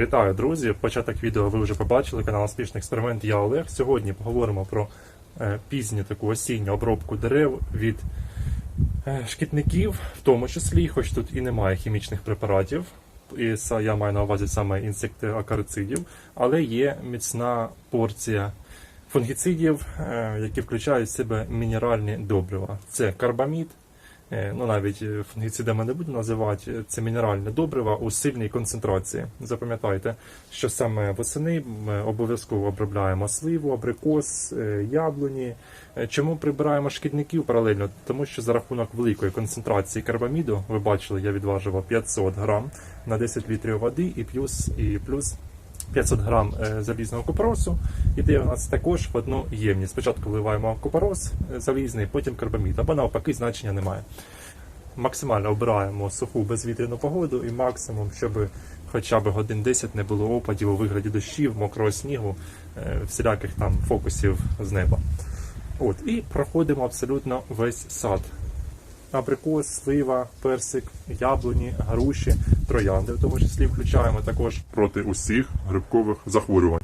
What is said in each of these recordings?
Вітаю, друзі! Початок відео ви вже побачили. Канал Успішний експеримент. Я Олег. Сьогодні поговоримо про е, пізню таку осінню обробку дерев від е, шкідників, в тому числі, хоч тут і немає хімічних препаратів. І я маю на увазі саме інсектоакарицидів, але є міцна порція фунгіцидів, е, які включають в себе мінеральні добрива. Це карбамід, ну навіть е, фунгіцидами не буду називати, е, це мінеральне добрива у сильній концентрації. Запам'ятайте, що саме восени ми обов'язково обробляємо сливу, абрикос, е, яблуні. Е, Чому прибираємо шкідників паралельно? Тому що за рахунок великої концентрації карбаміду, ви бачили, я відважував 500 грам на 10 літрів води і плюс і плюс 500 грам е, залізного купоросу. Іде у нас також в одну ємність. Спочатку вливаємо купорос е, залізний, потім карбамід, або навпаки значення немає. Максимально обираємо суху безвітряну погоду і максимум, щоб хоча б годин 10 не було опадів у вигляді дощів, мокрого снігу, е, всіляких там фокусів з неба. От, і проходимо абсолютно весь сад. Абрикос, слива, персик, яблуні, груші, троянди, в тому числі включаємо також проти усіх грибкових захворювань.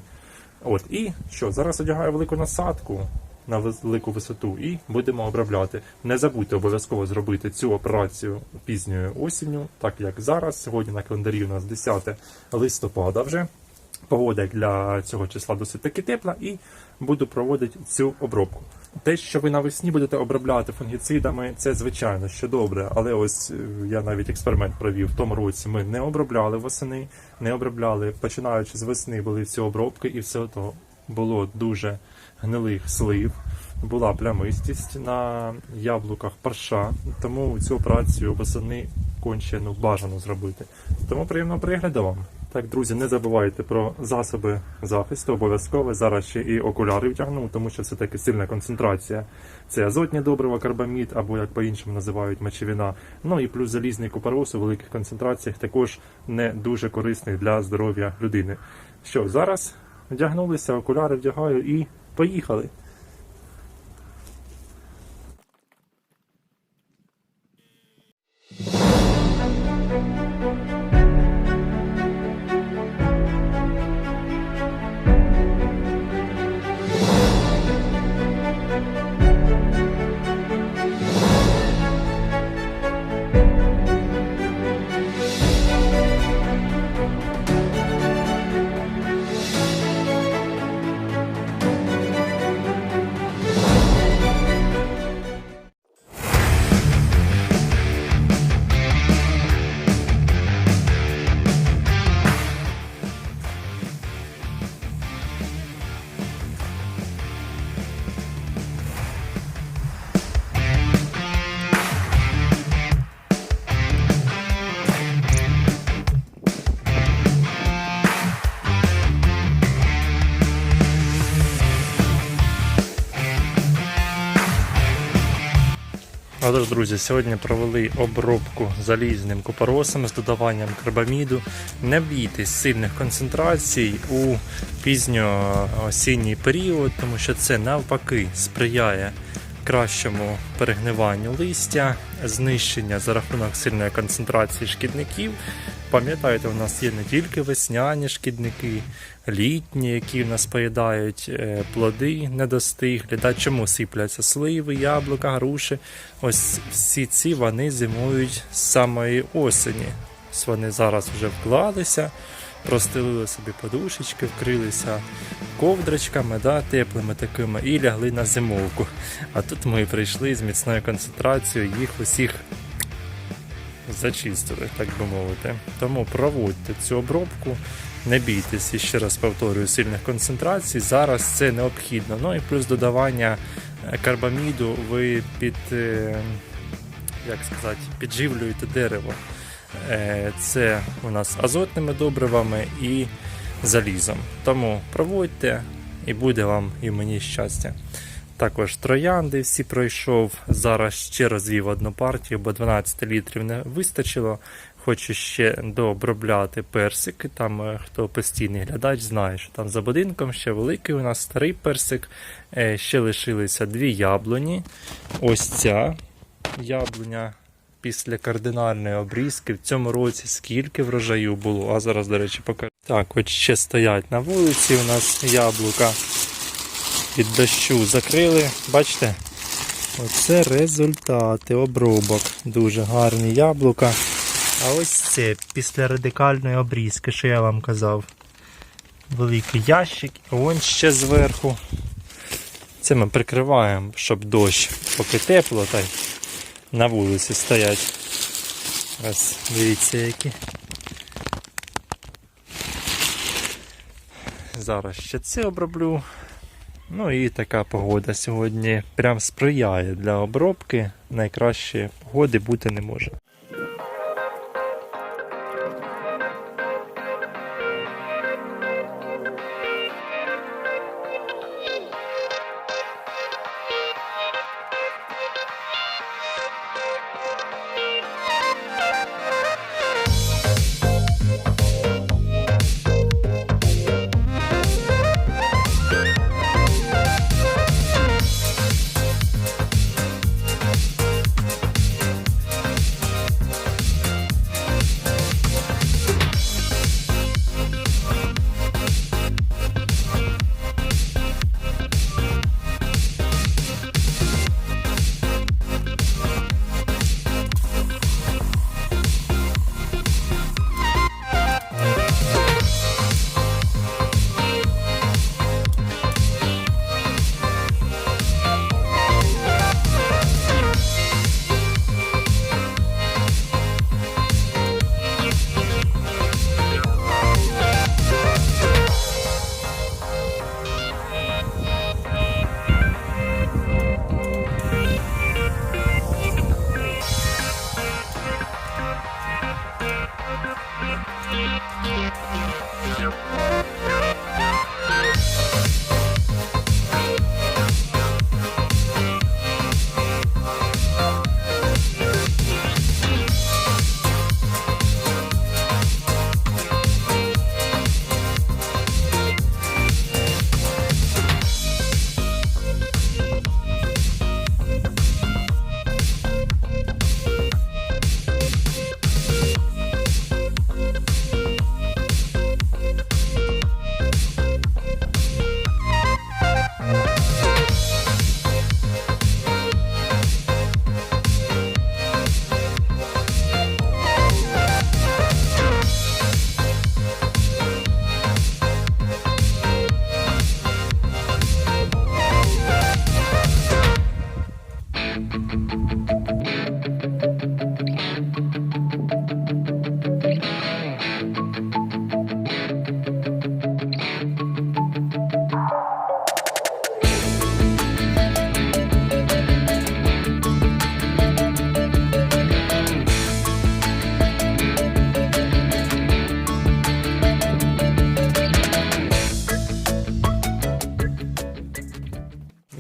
От і що зараз одягаю велику насадку на велику висоту і будемо обробляти. Не забудьте обов'язково зробити цю операцію пізньою осінню, так як зараз. Сьогодні на календарі у нас 10 листопада вже. Погода для цього числа досить таки тепла, і буду проводити цю обробку. Те, що ви навесні будете обробляти фунгіцидами, це звичайно що добре, але ось е, я навіть експеримент провів. В тому році ми не обробляли восени, не обробляли. Починаючи з весни були всі обробки, і все то було дуже гнилих слив. Була плямистість на яблуках парша, тому цю операцію восени конче ну, бажано зробити. Тому приємного перегляду вам. Так, друзі, не забувайте про засоби захисту, обов'язково. Зараз ще і окуляри втягну, тому що все таки сильна концентрація. Це азотні добрива, карбамід, або як по-іншому називають мочевина. Ну і плюс залізний купорос у великих концентраціях також не дуже корисний для здоров'я людини. Що, зараз вдягнулися, окуляри вдягаю і поїхали. Отож, друзі, сьогодні провели обробку залізним купоросом з додаванням карбаміду. Не бійтесь сильних концентрацій у пізньо-осінній період, тому що це навпаки сприяє кращому перегниванню листя, знищення за рахунок сильної концентрації шкідників. Пам'ятаєте, у нас є не тільки весняні шкідники, літні, які в нас поїдають е, плоди недостиглі. Да, чому сипляться сливи, яблука, груші. Ось всі ці вони зимують з самої осені. Ось вони зараз вже вклалися, простелили собі подушечки, вкрилися ковдрочками, да, теплими такими, і лягли на зимовку. А тут ми прийшли з міцною концентрацією, їх усіх зачистили, так би мовити. Тому проводьте цю обробку. Не бійтесь, і ще раз повторюю, сильних концентрацій. Зараз це необхідно. Ну і плюс додавання е, карбаміду ви під, е, як сказати, підживлюєте дерево. Е, Це у нас азотними добривами і залізом. Тому проводьте і буде вам і мені щастя. Також троянди всі пройшов. Зараз ще розвів одну партію, бо 12 літрів не вистачило. Хочу ще дообробляти персики. Там е, хто постійний глядач знає, що там за будинком ще великий у нас старий персик. Е, Ще лишилися дві яблуні. Ось ця яблуня після кардинальної обрізки. В цьому році скільки врожаю було. А зараз, до речі, покажу. Так, от ще стоять на вулиці у нас яблука. Від дощу закрили. Бачите? Оце результати обробок. Дуже гарні яблука. А ось це після радикальної обрізки, що я вам казав. Великий ящик, вон ще зверху. Це ми прикриваємо, щоб дощ, поки тепло, та й на вулиці стоять. Ось дивіться які. Зараз ще це оброблю. Ну і така погода сьогодні прям сприяє для обробки. Найкращої погоди бути не може.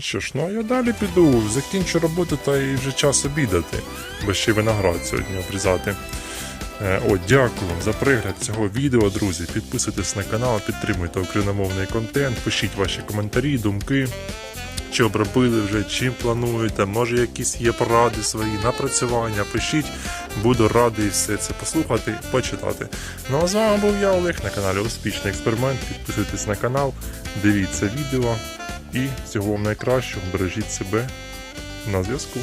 Що ж, ну а я далі піду, закінчу роботу та і вже час обідати, бо ще й виноград сьогодні обрізати. Е, О, дякую за перегляд цього відео, друзі. Підписуйтесь на канал, підтримуйте україномовний контент, пишіть ваші коментарі, думки. Чи обробили вже, чим плануєте, може якісь є поради свої, напрацювання, пишіть, буду радий все це послухати, почитати. Ну а з вами був я, Олег, на каналі Успішний Експеримент. Підписуйтесь на канал, дивіться відео і всього вам найкращого, бережіть себе на зв'язку.